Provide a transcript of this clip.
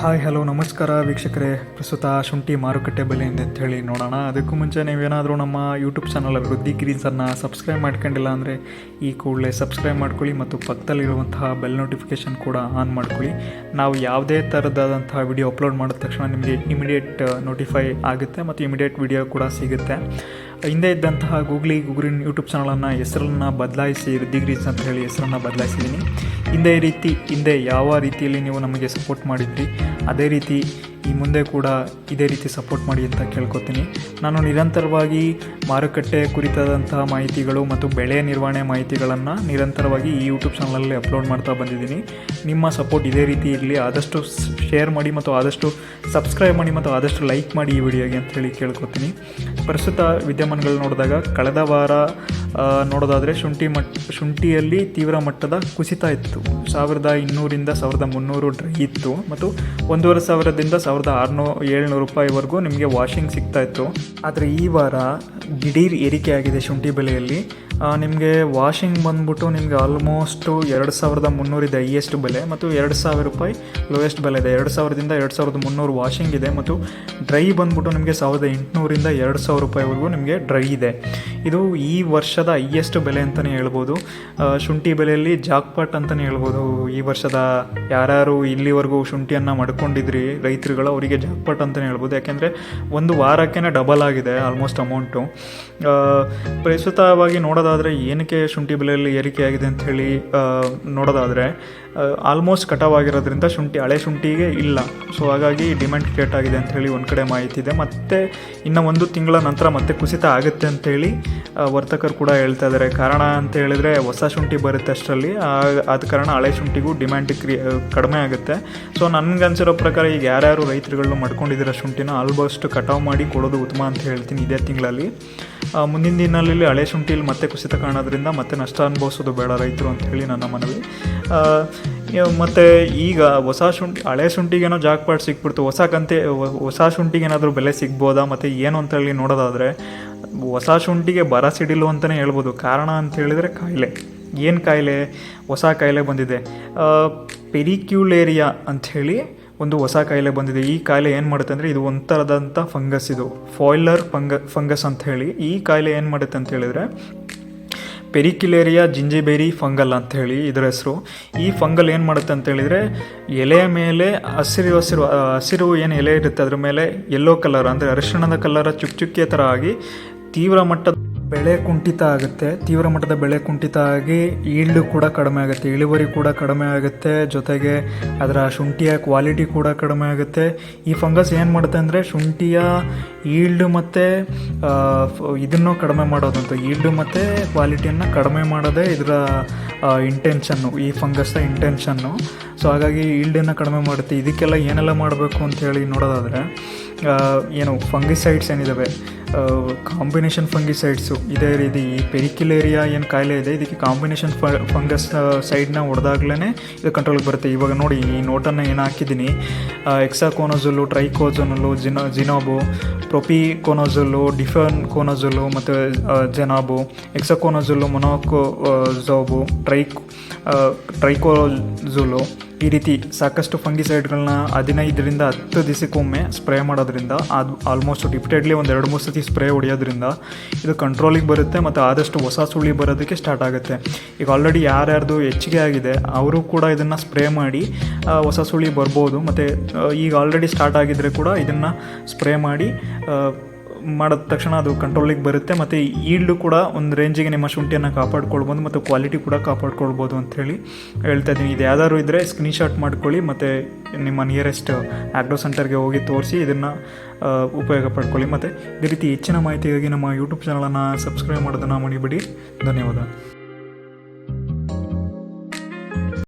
Hi hello ನಮಸ್ಕಾರ ವೀಕ್ಷಕರೇ. ಪ್ರಸ್ತುತ ಶುಂಠಿ ಮಾರುಕಟ್ಟೆ ಬೆಲೆ ಅಂತ ಹೇಳಿ ನೋಡೋಣ. ಅದಕ್ಕೂ ಮುಂಚೆ ನೀವೇನಾದರೂ ನಮ್ಮ ಯೂಟ್ಯೂಬ್ ಚಾನಲ್ ಅಭಿವೃದ್ಧಿ ಗ್ರೀನ್ಸನ್ನು ಸಬ್ಸ್ಕ್ರೈಬ್ ಮಾಡ್ಕೊಂಡಿಲ್ಲ ಅಂದರೆ ಈ ಕೂಡಲೇ ಸಬ್ಸ್ಕ್ರೈಬ್ ಮಾಡ್ಕೊಳ್ಳಿ ಮತ್ತು ಪಕ್ಕದಲ್ಲಿರುವಂತಹ ಬೆಲ್ ನೋಟಿಫಿಕೇಷನ್ ಕೂಡ ಆನ್ ಮಾಡ್ಕೊಳ್ಳಿ. ನಾವು ಯಾವುದೇ ಥರದಾದಂತಹ ವಿಡಿಯೋ ಅಪ್ಲೋಡ್ ಮಾಡಿದ ತಕ್ಷಣ ನಿಮಗೆ ಇಮಿಡಿಯೇಟ್ ನೋಟಿಫೈ ಆಗುತ್ತೆ ಮತ್ತು ಇಮಿಡಿಯೇಟ್ ವಿಡಿಯೋ ಕೂಡ ಸಿಗುತ್ತೆ. ಹಿಂದೆ ಇದ್ದಂತಹ ಗೂಗ್ಲಿ ಗೂಗ್ರಿನ್ ಯೂಟ್ಯೂಬ್ ಚಾನಲನ್ನು ಹೆಸರನ್ನು ಬದಲಾಯಿಸಿ ಗ್ರೀನ್ಸ್ ಅಂತ ಹೇಳಿ ಹೆಸರನ್ನು ಬದಲಾಯಿಸಿದ್ದೀನಿ. ಹಿಂದೆ ರೀತಿ, ಹಿಂದೆ ಯಾವ ರೀತಿಯಲ್ಲಿ ನೀವು ನಮಗೆ ಸಪೋರ್ಟ್ ಮಾಡಿದ್ರಿ, ಅದೇ ರೀತಿ ಈ ಮುಂದೆ ಕೂಡ ಇದೇ ರೀತಿ ಸಪೋರ್ಟ್ ಮಾಡಿ ಅಂತ ಕೇಳ್ಕೊತೀನಿ. ನಾನು ನಿರಂತರವಾಗಿ ಮಾರುಕಟ್ಟೆ ಕುರಿತಾದಂತಹ ಮಾಹಿತಿಗಳು ಮತ್ತು ಬೆಳೆ ನಿರ್ವಹಣೆ ಮಾಹಿತಿಗಳನ್ನು ನಿರಂತರವಾಗಿ ಈ ಯೂಟ್ಯೂಬ್ ಚಾನಲಲ್ಲಿ ಅಪ್ಲೋಡ್ ಮಾಡ್ತಾ ಬಂದಿದ್ದೀನಿ. ನಿಮ್ಮ ಸಪೋರ್ಟ್ ಇದೇ ರೀತಿ ಇರಲಿ. ಆದಷ್ಟು ಶೇರ್ ಮಾಡಿ ಮತ್ತು ಆದಷ್ಟು ಸಬ್ಸ್ಕ್ರೈಬ್ ಮಾಡಿ ಮತ್ತು ಆದಷ್ಟು ಲೈಕ್ ಮಾಡಿ ಈ ವಿಡಿಯೋಗೆ ಅಂತ ಹೇಳಿ ಕೇಳ್ಕೊತೀನಿ. ಪ್ರಸ್ತುತ ವಿದ್ಯಮಾನಗಳು ನೋಡಿದಾಗ ಕಳೆದ ವಾರ ನೋಡೋದಾದರೆ ಶುಂಠಿ ಮಟ್, ಶುಂಠಿಯಲ್ಲಿ ತೀವ್ರ ಮಟ್ಟದ ಕುಸಿತ ಇತ್ತು. ಸಾವಿರದ ಇನ್ನೂರಿಂದ ಸಾವಿರದ ಮುನ್ನೂರು ಡ್ರೈ ಇತ್ತು. ಮತ್ತು ಒಂದೂವರೆ ಸಾವಿರದಿಂದ ಸಾವಿರದ ಆರುನೂರು, ಏಳ್ನೂರು ರೂಪಾಯಿವರೆಗೂ ನಿಮಗೆ ವಾಷಿಂಗ್ ಸಿಗ್ತಾ ಇತ್ತು. ಆದರೆ ಈ ವಾರ ದಿಢೀರ್ ಏರಿಕೆ ಆಗಿದೆ ಶುಂಠಿ ಬೆಲೆಯಲ್ಲಿ. ನಿಮಗೆ ವಾಷಿಂಗ್ ಬಂದ್ಬಿಟ್ಟು ನಿಮಗೆ ಆಲ್ಮೋಸ್ಟು ಎರಡು ಸಾವಿರದ ಮುನ್ನೂರಿದೆ ಹೈಯೆಸ್ಟ್ ಬೆಲೆ ಮತ್ತು ಎರಡು ಸಾವಿರ ರೂಪಾಯಿ ಲೋಯೆಸ್ಟ್ ಬೆಲೆ ಇದೆ. ಎರಡು ಸಾವಿರದಿಂದ ಎರಡು ಸಾವಿರದ ಮುನ್ನೂರು ವಾಷಿಂಗ್ ಇದೆ ಮತ್ತು ಡ್ರೈ ಬಂದ್ಬಿಟ್ಟು ನಿಮಗೆ ಸಾವಿರದ ಎಂಟುನೂರಿಂದ ಎರಡು ಸಾವಿರ ರೂಪಾಯಿವರೆಗೂ ನಿಮಗೆ ಡ್ರೈ ಇದೆ. ಇದು ಈ ವರ್ಷದ ಹೈಯೆಸ್ಟ್ ಬೆಲೆ ಅಂತಲೇ ಹೇಳ್ಬೋದು. ಶುಂಠಿ ಬೆಲೆಯಲ್ಲಿ ಜಾಕ್ಪಾಟ್ ಅಂತಲೇ ಹೇಳ್ಬೋದು. ಈ ವರ್ಷದ ಯಾರ್ಯಾರು ಇಲ್ಲಿವರೆಗೂ ಶುಂಠಿಯನ್ನು ಮಾಡ್ಕೊಂಡಿದ್ರಿ ಅವರಿಗೆ ಜಾಕ್ಪಾಟ್ ಅಂತಲೇ ಹೇಳ್ಬೋದು. ಯಾಕೆಂದರೆ ಒಂದು ವಾರಕ್ಕೇ ಡಬಲ್ ಆಗಿದೆ ಆಲ್ಮೋಸ್ಟ್ ಅಮೌಂಟು ಪ್ರಸ್ತುತವಾಗಿ ನೋಡೋದಾದರೆ ಏನಕ್ಕೆ ಶುಂಠಿ ಬೆಲೆಯಲ್ಲಿ ಏರಿಕೆ ಆಗಿದೆ ಅಂತ ಹೇಳಿ ನೋಡೋದಾದರೆ ಆಲ್ಮೋಸ್ಟ್ ಕಟಾವ್ ಆಗಿರೋದ್ರಿಂದ ಶುಂಠಿ, ಹಳೆ ಶುಂಠಿಗೆ ಇಲ್ಲ. ಸೊ ಹಾಗಾಗಿ ಡಿಮ್ಯಾಂಡ್ ಕ್ರಿಯೇಟ್ ಆಗಿದೆ ಅಂತ ಹೇಳಿ ಒಂದು ಕಡೆ ಮಾಹಿತಿ ಇದೆ. ಮತ್ತು ಇನ್ನು ಒಂದು ತಿಂಗಳ ನಂತರ ಮತ್ತೆ ಕುಸಿತ ಆಗುತ್ತೆ ಅಂಥೇಳಿ ವರ್ತಕರು ಕೂಡ ಹೇಳ್ತಾ ಇದ್ದಾರೆ. ಕಾರಣ ಅಂತ ಹೇಳಿದರೆ ಹೊಸ ಶುಂಠಿ ಬರುತ್ತೆ ಅಷ್ಟರಲ್ಲಿ. ಆದ ಕಾರಣ ಹಳೆ ಶುಂಠಿಗೂ ಡಿಮ್ಯಾಂಡ್ ಕ್ರಿಯೇ, ಕಡಿಮೆ ಆಗುತ್ತೆ. ಸೊ ನನಗನ್ಸಿರೋ ಪ್ರಕಾರ ಈಗ ಯಾರ್ಯಾರು ರೈತರುಗಳು ಮಾಡ್ಕೊಂಡಿದ್ದೀರ ಶುಂಠಿನ ಆಲ್ಮೋಸ್ಟ್ ಕಟಾವು ಮಾಡಿ ಕೊಡೋದು ಉತ್ತಮ ಅಂತ ಹೇಳ್ತೀನಿ ಇದೇ ತಿಂಗಳಲ್ಲಿ. ಮುಂದಿನ ದಿನಗಳಲ್ಲಿ ಹಳೆ ಶುಂಠಿಯಲ್ಲಿ ಮತ್ತೆ ಕುಸಿತ ಕಾಣೋದ್ರಿಂದ ಮತ್ತೆ ನಷ್ಟ ಅನುಭವಿಸೋದು ಬೇಡ ರೈತರು ಅಂತ ಹೇಳಿ ನನ್ನ ಮನವಿ. ಮತ್ತು ಈಗ ಹೊಸ ಶುಂಠಿ, ಹಳೆ ಶುಂಠಿಗೇನೋ ಜಾಕ್ಪಾಟ್ ಸಿಕ್ಬಿಡ್ತು. ಹೊಸ ಕಂತೆ, ಹೊಸ ಶುಂಠಿಗೇನಾದರೂ ಬೆಲೆ ಸಿಗ್ಬೋದಾ ಮತ್ತು ಏನು ಅಂತ ಹೇಳಿ ನೋಡೋದಾದರೆ ಹೊಸ ಶುಂಠಿಗೆ ಬರ ಸಿಡಿಲು ಅಂತಲೇ ಹೇಳ್ಬೋದು. ಕಾರಣ ಅಂತ ಹೇಳಿದರೆ ಕಾಯಿಲೆ. ಏನು ಕಾಯಿಲೆ? ಹೊಸ ಕಾಯಿಲೆ ಬಂದಿದೆ. ಪೆರಿಕ್ಯುಲೇರಿಯಾ ಅಂಥೇಳಿ ಒಂದು ಹೊಸ ಕಾಯಿಲೆ ಬಂದಿದೆ. ಈ ಕಾಯಿಲೆ ಏನು ಮಾಡುತ್ತೆ ಅಂದರೆ ಇದು ಒಂಥರದಂಥ ಫಂಗಸ್ ಇದು. ಫಾಯ್ಲರ್ ಫಂಗ ಫಂಗಸ್ ಅಂತ ಹೇಳಿ. ಈ ಕಾಯಿಲೆ ಏನು ಮಾಡುತ್ತೆ ಅಂತ ಹೇಳಿದರೆ ಪೆರಿಕ್ಯುಲೇರಿಯಾ ಜಿಂಜಿಬೇರಿ ಫಂಗಲ್ ಅಂತ ಹೇಳಿ ಇದರ ಹೆಸರು. ಈ ಫಂಗಲ್ ಏನು ಮಾಡುತ್ತೆ ಅಂತ ಹೇಳಿದರೆ, ಎಲೆಯ ಮೇಲೆ ಹಸಿರು ಹಸಿರು ಹಸಿರು ಏನು ಎಲೆ ಇರುತ್ತೆ ಅದ್ರ ಮೇಲೆ ಯೆಲ್ಲೋ ಕಲರ್ ಅಂದರೆ ಅರಿಶಿಣದ ಕಲರ ಚುಕ್ ಚುಕ್ಕೆ ಥರ ಆಗಿ ತೀವ್ರ ಮಟ್ಟದ ಬೆಳೆ ಕುಂಠಿತ ಆಗುತ್ತೆ, ತೀವ್ರ ಮಟ್ಟದ ಬೆಳೆ ಕುಂಠಿತ ಆಗಿ ಈಲ್ಡು ಕೂಡ ಕಡಿಮೆ ಆಗುತ್ತೆ, ಇಳುವರಿ ಕೂಡ ಕಡಿಮೆ ಆಗುತ್ತೆ, ಜೊತೆಗೆ ಅದರ ಶುಂಠಿಯ ಕ್ವಾಲಿಟಿ ಕೂಡ ಕಡಿಮೆ ಆಗುತ್ತೆ. ಈ ಫಂಗಸ್ ಏನು ಮಾಡುತ್ತೆ ಅಂದರೆ ಶುಂಠಿಯ ಈಲ್ಡು ಮತ್ತು ಇದನ್ನು ಕಡಿಮೆ ಮಾಡೋದಂತ. ಈಲ್ಡು ಮತ್ತು ಕ್ವಾಲಿಟಿಯನ್ನು ಕಡಿಮೆ ಮಾಡೋದೇ ಇದರ ಇಂಟೆನ್ಷನ್ನು ಈ ಫಂಗಸ್ನ ಇಂಟೆನ್ಷನ್ನು ಸೊ ಹಾಗಾಗಿ ಈಲ್ಡನ್ನು ಕಡಿಮೆ ಮಾಡುತ್ತೆ. ಇದಕ್ಕೆಲ್ಲ ಏನೆಲ್ಲ ಮಾಡಬೇಕು ಅಂತ ಹೇಳಿ ನೋಡೋದಾದರೆ ಏನು ಫಂಗಿಸೈಡ್ಸ್ ಏನಿದ್ದಾವೆ ಕಾಂಬಿನೇಷನ್ ಫಂಗಿಸೈಡ್ಸು ಇದೇ ರೀತಿ ಈ ಪೆರಿಕ್ಯುಲೇರಿಯಾ ಏನು ಕಾಯಿಲೆ ಇದೆ, ಇದಕ್ಕೆ ಕಾಂಬಿನೇಷನ್ ಫಂಗಸ್ ಸೈಡ್ನ ಹೊಡೆದಾಗ್ಲೇ ಇದು ಕಂಟ್ರೋಲ್ಗೆ ಬರುತ್ತೆ. ಇವಾಗ ನೋಡಿ, ಈ ನೋಟನ್ನು ಏನು ಹಾಕಿದ್ದೀನಿ ಎಕ್ಸಾಕೋನೋಜುಲು ಟ್ರೈಕೋಜೊನಲು ಜಿನೋ, ಜಿನೋಬು ಪ್ರೊಪಿಕೋನೋಜುಲು ಡಿಫನ್ ಕೋನೋಜುಲು ಮತ್ತು ಜೆನಾಬು ಎಕ್ಸಾಕೋನೋಜುಲು ಮೊನೋಕೋ ಜೋಬು ಟ್ರೈಕ್ ಟ್ರೈಕೋಜುಲು ಈ ರೀತಿ ಸಾಕಷ್ಟು ಫಂಗಿಸೈಡ್ಗಳನ್ನ ಹದಿನೈದರಿಂದ ಹತ್ತು ದಿವಸಕ್ಕೊಮ್ಮೆ ಸ್ಪ್ರೇ ಮಾಡೋದ್ರಿಂದ ಅದು ಆಲ್ಮೋಸ್ಟ್ ರಿಪೀಟೆಡ್ಲಿ ಒಂದು ಎರಡು ಮೂರು ಸತಿ ಸ್ಪ್ರೇ ಹೊಡೆಯೋದ್ರಿಂದ ಇದು ಕಂಟ್ರೋಲಿಗೆ ಬರುತ್ತೆ ಮತ್ತು ಆದಷ್ಟು ಹೊಸ ಸುಳಿ ಬರೋದಕ್ಕೆ ಸ್ಟಾರ್ಟ್ ಆಗುತ್ತೆ. ಈಗ ಆಲ್ರೆಡಿ ಯಾರ್ಯಾರ್ದು ಹೆಚ್ಚಿಗೆ ಆಗಿದೆ, ಅವರು ಕೂಡ ಇದನ್ನು ಸ್ಪ್ರೇ ಮಾಡಿ ಹೊಸ ಸುಳಿ ಬರ್ಬೋದು. ಮತ್ತು ಈಗ ಆಲ್ರೆಡಿ ಸ್ಟಾರ್ಟ್ ಆಗಿದ್ದರೆ ಕೂಡ ಇದನ್ನು ಸ್ಪ್ರೇ ಮಾಡಿ ಮಾಡಿದ ತಕ್ಷಣ ಅದು ಕಂಟ್ರೋಲಿಗೆ ಬರುತ್ತೆ ಮತ್ತು ಈಲ್ಡು ಕೂಡ ಒಂದು ರೇಂಜಿಗೆ ನಿಮ್ಮ ಶುಂಠಿಯನ್ನು ಕಾಪಾಡ್ಕೊಳ್ಬೋದು ಮತ್ತು ಕ್ವಾಲಿಟಿ ಕೂಡ ಕಾಪಾಡ್ಕೊಳ್ಬೋದು ಅಂಥೇಳಿ ಹೇಳ್ತಾ ಇದ್ದೀನಿ. ಇದು ಯಾವ್ದಾದ್ರು ಇದ್ದರೆ ಸ್ಕ್ರೀನ್ಶಾಟ್ ಮಾಡ್ಕೊಳ್ಳಿ ಮತ್ತು ನಿಮ್ಮ ನಿಯರೆಸ್ಟ್ ಆಗ್ರೋ ಸೆಂಟರ್ಗೆ ಹೋಗಿ ತೋರಿಸಿ ಇದನ್ನು ಉಪಯೋಗ ಪಡ್ಕೊಳ್ಳಿ. ಮತ್ತು ಇದೇ ರೀತಿ ಹೆಚ್ಚಿನ ಮಾಹಿತಿಗಾಗಿ ನಮ್ಮ ಯೂಟ್ಯೂಬ್ ಚಾನಲನ್ನು ಸಬ್ಸ್ಕ್ರೈಬ್ ಮಾಡೋದನ್ನು ಮಣಿಬಿಡಿ ಧನ್ಯವಾದ.